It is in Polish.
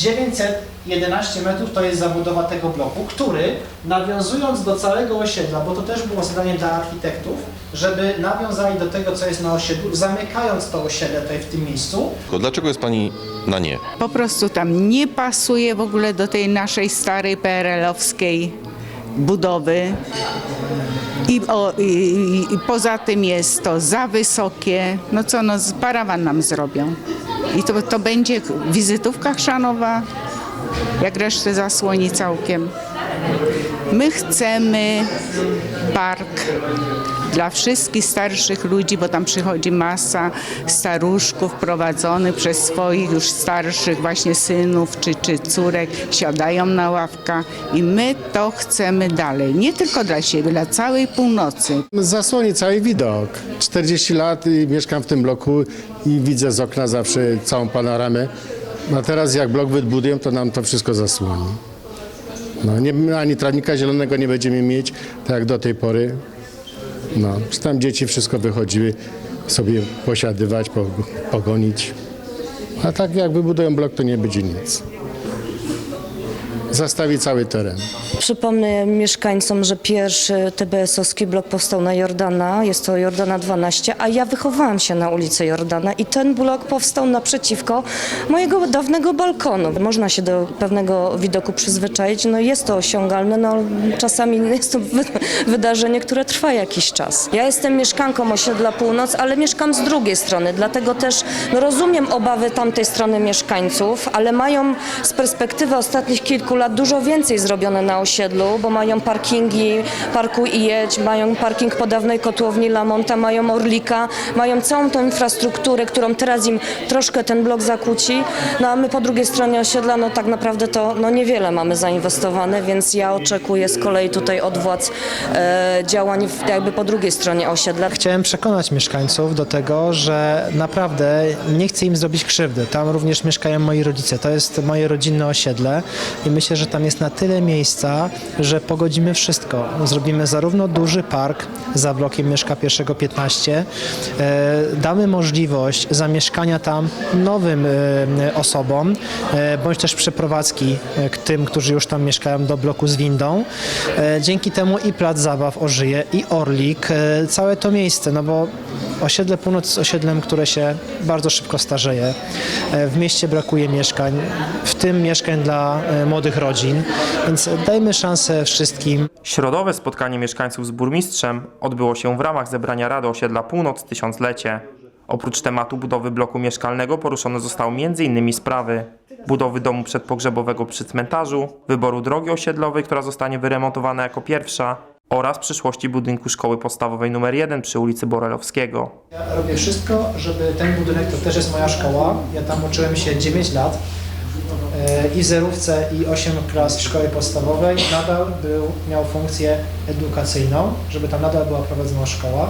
911 metrów to jest zabudowa tego bloku, który nawiązując do całego osiedla, bo to też było zadanie dla architektów, żeby nawiązali do tego, co jest na osiedlu, zamykając to osiedle tutaj w tym miejscu, Tylko Dlaczego jest pani na nie? Po prostu tam nie pasuje w ogóle do tej naszej starej PRL-owskiej budowy. I, o, i, i, poza tym jest to za wysokie. No co, no parawan nam zrobią. I to, to będzie wizytówka chrzanowa, jak resztę zasłoni całkiem. My chcemy park dla wszystkich starszych ludzi, bo tam przychodzi masa staruszków prowadzonych przez swoich już starszych właśnie synów czy, czy córek, siadają na ławkach i my to chcemy dalej. Nie tylko dla siebie, dla całej północy. Zasłoni cały widok. 40 lat i mieszkam w tym bloku i widzę z okna zawsze całą panoramę. A teraz jak blok wybudują, to nam to wszystko zasłoni. No, nie, ani trawnika zielonego nie będziemy mieć, tak jak do tej pory. No, tam dzieci wszystko wychodziły sobie posiadywać, po- pogonić. A tak jak wybudują blok, to nie będzie nic. Zastawi cały teren. Przypomnę mieszkańcom, że pierwszy TBS-owski blok powstał na Jordana, jest to Jordana 12, a ja wychowałam się na ulicy Jordana i ten blok powstał naprzeciwko mojego dawnego balkonu. Można się do pewnego widoku przyzwyczaić, no jest to osiągalne, no czasami jest to wy wydarzenie, które trwa jakiś czas. Ja jestem mieszkanką osiedla Północ, ale mieszkam z drugiej strony, dlatego też no, rozumiem obawy tamtej strony mieszkańców, ale mają z perspektywy ostatnich kilku lat dużo więcej zrobione na osiedlu, bo mają parkingi, parku i jedź, mają parking po dawnej kotłowni Lamonta, mają Orlika, mają całą tą infrastrukturę, którą teraz im troszkę ten blok zakłóci, no a my po drugiej stronie osiedla, no tak naprawdę to no niewiele mamy zainwestowane, więc ja oczekuję z kolei tutaj od władz e, działań w, jakby po drugiej stronie osiedla. Chciałem przekonać mieszkańców do tego, że naprawdę nie chcę im zrobić krzywdy. Tam również mieszkają moi rodzice. To jest moje rodzinne osiedle i myślę, że tam jest na tyle miejsca, że pogodzimy wszystko. Zrobimy zarówno duży park za blokiem Mieszka Pierwszego 15, e, damy możliwość zamieszkania tam nowym e, osobom, e, bądź też przeprowadzki tym, którzy już tam mieszkają do bloku z windą. Dzięki temu i plac zabaw ożyje, i Orlik, całe to miejsce, no bo osiedle Północ jest osiedlem, które się bardzo szybko starzeje. E, W mieście brakuje mieszkań, w tym mieszkań dla e, młodych rodzin, więc dajmy szansę wszystkim. Środowe spotkanie mieszkańców z burmistrzem odbyło się w ramach zebrania Rady Osiedla Północ Tysiąclecie. Oprócz tematu budowy bloku mieszkalnego poruszone zostały m.in. sprawy budowy domu przedpogrzebowego przy cmentarzu, wyboru drogi osiedlowej, która zostanie wyremontowana jako pierwsza oraz przyszłości budynku szkoły podstawowej nr 1 przy ulicy Borelowskiego. Ja robię wszystko, żeby ten budynek, to też jest moja szkoła, ja tam uczyłem się 9 lat e, i zerówce i 8 klas szkoły podstawowej, nadal był, miał funkcję edukacyjną, żeby tam nadal była prowadzona szkoła.